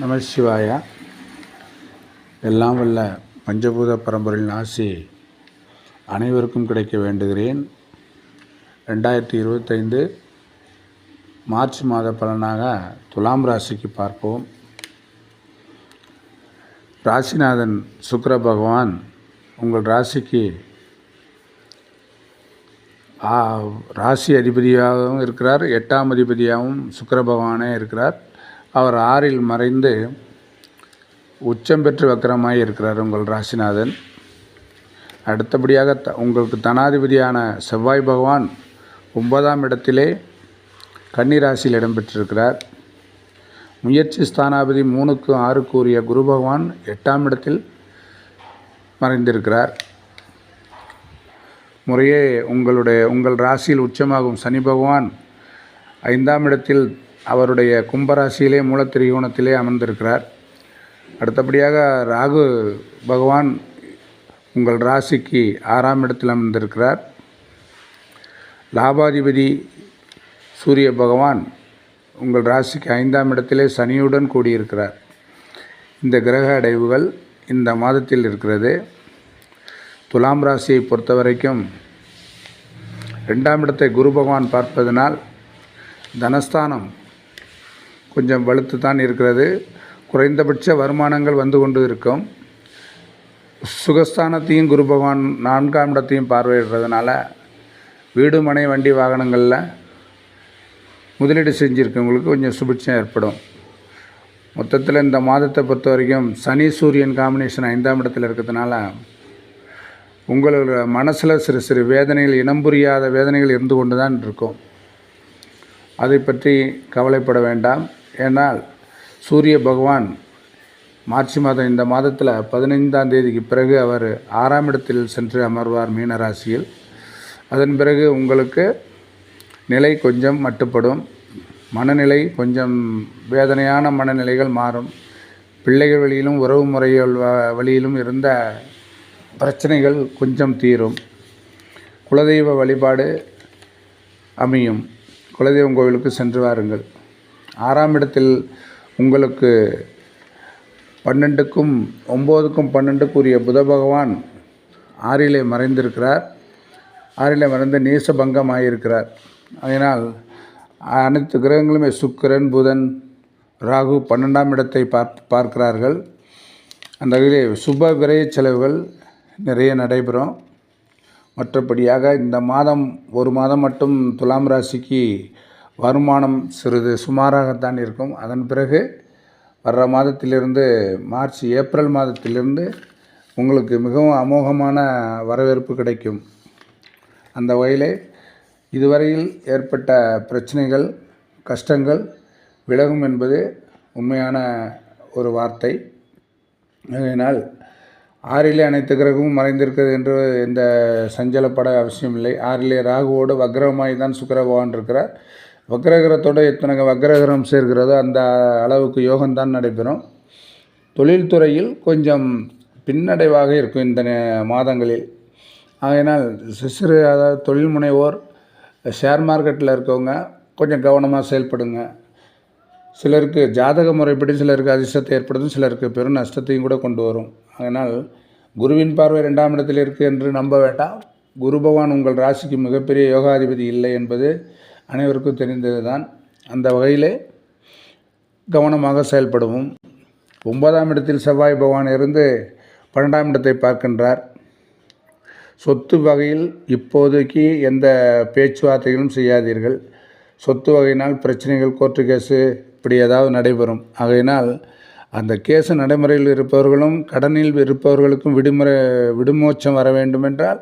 நம சிவாயா. எல்லாம் வல்ல பஞ்சபூத பரம்பரையின் ஆசி அனைவருக்கும் கிடைக்க வேண்டுகிறேன். ரெண்டாயிரத்தி இருபத்தைந்து மார்ச் மாத பலனாக துலாம் ராசிக்கு பார்ப்போம். ராசிநாதன் சுக்கர பகவான் உங்கள் ராசிக்கு ராசி அதிபதியாகவும் இருக்கிறார். எட்டாம் அதிபதியாகவும் சுக்கர பகவானே இருக்கிறார். அவர் ஆறில் மறைந்து உச்சம் பெற்று வக்கரமாக இருக்கிறார் உங்கள் ராசிநாதன். அடுத்தபடியாக த உங்களுக்கு தனாதிபதியான செவ்வாய் பகவான் ஒன்பதாம் இடத்திலே கன்னி ராசியில் இடம்பெற்றிருக்கிறார். முயற்சி ஸ்தானாபதி மூணுக்கு ஆறு கூறிய குரு பகவான் எட்டாம் இடத்தில் மறைந்திருக்கிறார். முறையே உங்களுடைய உங்கள் ராசியில் உச்சமாகும் சனி பகவான் ஐந்தாம் இடத்தில் அவருடைய கும்பராசியிலே மூலத்திரிகோணத்திலே அமர்ந்திருக்கிறார். அடுத்தபடியாக ராகு பகவான் உங்கள் ராசிக்கு ஆறாம் இடத்தில் அமர்ந்திருக்கிறார். லாபாதிபதி சூரிய பகவான் உங்கள் ராசிக்கு ஐந்தாம் இடத்திலே சனியுடன் கூடியிருக்கிறார். இந்த கிரக அடைவுகள் இந்த மாதத்தில் இருக்கிறது. துலாம் ராசியை பொறுத்த வரைக்கும் ரெண்டாம் இடத்தை குரு பகவான் பார்ப்பதனால் தனஸ்தானம் கொஞ்சம் வலுத்து தான் இருக்கிறது. குறைந்தபட்ச வருமானங்கள் வந்து கொண்டு இருக்கும். சுகஸ்தானத்தையும் குரு பகவான் நான்காம் இடத்தையும் பார்வையிடுறதுனால வீடு மனை வண்டி வாகனங்களில் முதலீடு செஞ்சுருக்கவங்களுக்கு கொஞ்சம் சுபிட்சம் ஏற்படும். மொத்தத்தில் இந்த மாதத்தை பொறுத்த வரைக்கும் சனி சூரியன் காம்பினேஷன் ஐந்தாம் இடத்துல இருக்கிறதுனால உங்களோட மனசில் சிறு சிறு வேதனைகள் இனம் புரியாத வேதனைகள் இருந்து கொண்டு தான் இருக்கும். அதை பற்றி கவலைப்பட வேண்டாம். ஏனால் சூரிய பகவான் மார்ச் மாதம் இந்த மாதத்தில் பதினைந்தாம் தேதிக்கு பிறகு அவர் ஆறாம் இடத்தில் சென்று அமர்வார் மீனராசியில். அதன் பிறகு உங்களுக்கு நிலை கொஞ்சம் மட்டுப்படும். மனநிலை கொஞ்சம் வேதனையான மனநிலைகள் மாறும். பிள்ளைகள் வழியிலும் உறவு முறைகள் வ- வழியிலும் இருந்த பிரச்சனைகள் கொஞ்சம் தீரும். குலதெய்வ வழிபாடு அமையும். குலதெய்வம் கோவிலுக்கு சென்று வாருங்கள். ஆறாம் இடத்தில் உங்களுக்கு பன்னெண்டுக்கும் ஒம்போதுக்கும் பன்னெண்டுக்குரிய புத பகவான் ஆறிலே மறைந்திருக்கிறார். ஆறிலே மறைந்து நீசபங்கமாயிருக்கிறார். அதனால் அனைத்து கிரகங்களுமே சுக்கிரன் புதன் ராகு பன்னெண்டாம் இடத்தை பார்ப் பார்க்கிறார்கள். அந்த வகையிலே சுப விரைய செலவுகள் நிறைய நடைபெறும். மற்றபடியாக இந்த மாதம் ஒரு மாதம் மட்டும் துலாம் ராசிக்கு வருமானம் சிறிது சுமாராகத்தான் இருக்கும். அதன் பிறகு வர்ற மாதத்திலிருந்து மார்ச் ஏப்ரல் மாதத்திலிருந்து உங்களுக்கு மிகவும் அமோகமான வரவேற்பு கிடைக்கும். அந்த வகையிலே இதுவரையில் ஏற்பட்ட பிரச்சனைகள் கஷ்டங்கள் விலகும் என்பது உண்மையான ஒரு வார்த்தை. ஆகையினால் ஆறிலே அனைத்து கிரகமும் மறைந்திருக்கிறது என்று எந்த சஞ்சலப்பட அவசியம் இல்லை ஆறிலே ராகுவோடு வக்ரமாய் தான் சுக்கர பகவான் இருக்கிறார். வக்ரகிரகத்தோடு எத்தனை வக்ரகிரகம் சேர்கிறதோ அந்த அளவுக்கு யோகம்தான் நடைபெறும். தொழில்துறையில் கொஞ்சம் பின்னடைவாக இருக்கும் இந்த நே- மாதங்களில். ஆகையினால் சி- சிறு அதாவது தொழில் முனைவோர் ஷேர் மார்க்கெட்டில் இருக்கவங்க கொஞ்சம் கவனமாக செயல்படுங்க. சிலருக்கு ஜாதக முறைப்படி சிலருக்கு அதிர்ஷ்டத்தை ஏற்படுத்தும் சிலருக்கு பெரும் நஷ்டத்தையும் கூட கொண்டு வரும். அதனால் குருவின் பார்வை ரெண்டாம் இடத்தில் இருக்குது என்று நம்ப வேண்டாம். குரு பகவான் உங்கள் ராசிக்கு மிகப்பெரிய யோகாதிபதி இல்லை என்பது அனைவருக்கும் தெரிந்தது தான் அந்த வகையிலே கவனமாக செயல்படவும். ஒன்பதாம் இடத்தில் செவ்வாய் பகவான் இருந்து பன்னெண்டாம் இடத்தை பார்க்கின்றார். சொத்து வகையில் இப்போதைக்கு எந்த பேச்சுவார்த்தைகளும் செய்யாதீர்கள். சொத்து வகையினால் பிரச்சனைகள் கோர்ட்டு கேஸு இப்படி ஏதாவது நடைபெறும். ஆகையினால் அந்த கேஸு நடைமுறையில் இருப்பவர்களும் கடனில் இருப்பவர்களுக்கும் விடுமுறை விடுமோச்சம் வர வேண்டுமென்றால்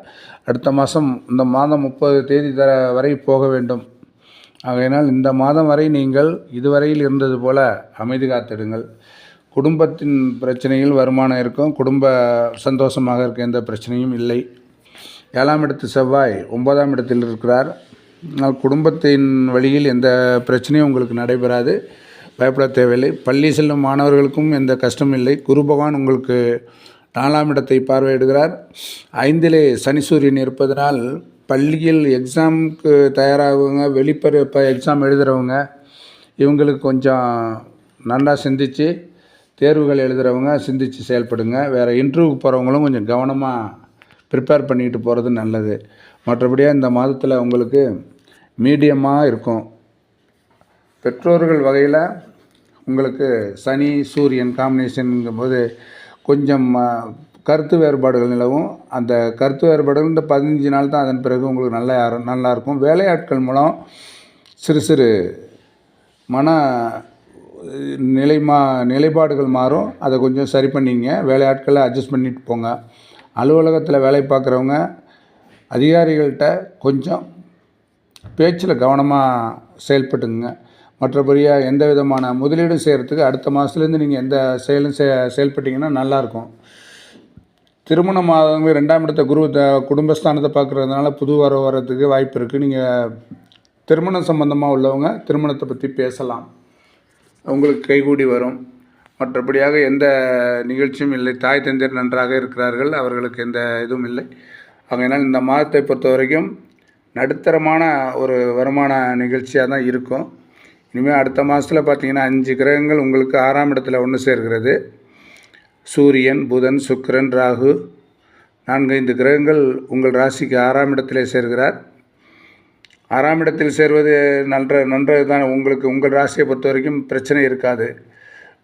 அடுத்த மாதம் இந்த மாதம் முப்பது தேதி தர வரை போக வேண்டும். ஆகையினால் இந்த மாதம் வரை நீங்கள் இதுவரையில் இருந்தது போல அமைதி காத்திடுங்கள். குடும்பத்தின் பிரச்சனையில் வருமானம் இருக்கும். குடும்ப சந்தோஷமாக இருக்க எந்த பிரச்சனையும் இல்லை. ஏழாம் இடத்து செவ்வாய் ஒன்பதாம் இடத்தில் இருக்கிறார். ஆனால் குடும்பத்தின் வழியில் எந்த பிரச்சனையும் உங்களுக்கு நடைபெறாது. பயப்பட தேவையில்லை. பள்ளி செல்லும் மாணவர்களுக்கும் எந்த கஷ்டமும் இல்லை. குரு பகவான் உங்களுக்கு நாலாம் இடத்தை பார்வையிடுகிறார். ஐந்திலே சனி சூரியன் இருப்பதனால் பள்ளியில் எக்ஸாமுக்கு தயாராகவங்க வெளிப்பற இப்போ எக்ஸாம் எழுதுகிறவங்க இவங்களுக்கு கொஞ்சம் நல்லா சிந்தித்து தேர்வுகள் எழுதுகிறவங்க சிந்தித்து செயல்படுங்க. வேறு இன்டர்வியூக்கு போகிறவங்களும் கொஞ்சம் கவனமாக ப்ரிப்பேர் பண்ணிட்டு போகிறது நல்லது. மற்றபடியாக இந்த மாதத்தில் உங்களுக்கு மீடியமாக இருக்கும். பெற்றோர்கள் வகையில் உங்களுக்கு சனி சூரியன் காம்பினேஷனுங்கும்போது கொஞ்சம் கருத்து வேறுபாடுகள் நிலவும். அந்த கருத்து வேறுபாடுகள் இந்த பதினஞ்சு நாள் தான் அதன் பிறகு உங்களுக்கு நல்லா நல்லா இருக்கும். வேலையாட்கள் மூலம் சிறு சிறு மன நிலை மா நிலைப்பாடுகள் மாறும். அதை கொஞ்சம் சரி பண்ணிங்க. வேலையாட்களை அட்ஜஸ்ட் பண்ணிட்டு போங்க. அலுவலகத்தில் வேலை பார்க்குறவங்க அதிகாரிகள்கிட்ட கொஞ்சம் பேச்சில் கவனமாக செயல்பட்டுங்க மற்றபடியாக எந்த விதமான முதலீடும் செய்கிறதுக்கு அடுத்த மாதத்துலேருந்து நீங்கள் எந்த செயலும் செ செயல்பட்டிங்கன்னா நல்லாயிருக்கும் திருமணமாகவங்க ரெண்டாம் இடத்த குரு குடும்பஸ்தானத்தை பார்க்குறதுனால புது வர வரத்துக்கு வாய்ப்பு இருக்குது நீங்கள் திருமணம் சம்பந்தமாக உள்ளவங்க திருமணத்தை பற்றி பேசலாம். உங்களுக்கு கைகூடி வரும். மற்றபடியாக எந்த நிகழ்ச்சியும் இல்லை. தாய் தந்தையர் நன்றாக இருக்கிறார்கள். அவர்களுக்கு எந்த இதுவும் இல்லை. ஆகையினால் இந்த மாதத்தை பொறுத்த வரைக்கும் நடுத்தரமான ஒரு வருமான நிகழ்ச்சியாக தான் இருக்கும். இனிமேல் அடுத்த மாதத்தில் பார்த்தீங்கன்னா அஞ்சு கிரகங்கள் உங்களுக்கு ஆறாம் இடத்துல ஒன்று சேர்கிறது. சூரியன் புதன் சுக்கிரன் ராகு. நான்கு ஐந்து கிரகங்கள் உங்கள் ராசிக்கு ஆறாம் இடத்திலே சேர்கிறார். ஆறாம் இடத்தில் சேர்வது நன்ற நன்றது தான் உங்களுக்கு உங்கள் ராசியை பொறுத்த வரைக்கும் பிரச்சனை இருக்காது.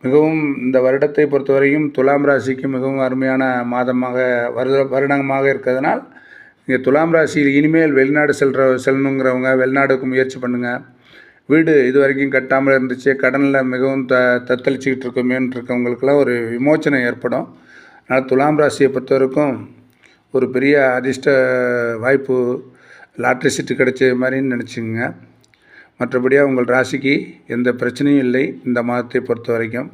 மிகவும் இந்த வருடத்தை பொறுத்த வரைக்கும் துலாம் ராசிக்கு மிகவும் அருமையான மாதமாக வருட வருடமாக இருக்கிறதுனால் நீங்கள் துலாம் ராசியில் இனிமேல் வெளிநாடு செல்ற செல்லணுங்கிறவங்க வெளிநாடுக்கு முயற்சி பண்ணுங்கள் வீடு இது வரைக்கும் கட்டாமல் இருந்துச்சு. கடனில் மிகவும் த தத்தளிச்சுக்கிட்டு இருக்கோமேன்னு இருக்கவங்களுக்கெல்லாம் ஒரு விமோச்சனம் ஏற்படும். அதனால் துலாம் ராசியை பொறுத்த வரைக்கும் ஒரு பெரிய அதிர்ஷ்ட வாய்ப்பு லாட்ரி சீட்டு கிடைச்ச மாதிரின்னு நினச்சிங்க மற்றபடியாக உங்கள் ராசிக்கு எந்த பிரச்சனையும் இல்லை இந்த மாதத்தை பொறுத்த வரைக்கும்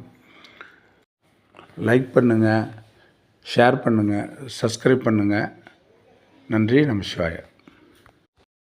லைக் பண்ணுங்கள் ஷேர் பண்ணுங்கள் சப்ஸ்கிரைப் பண்ணுங்கள் நன்றி நமசிவாய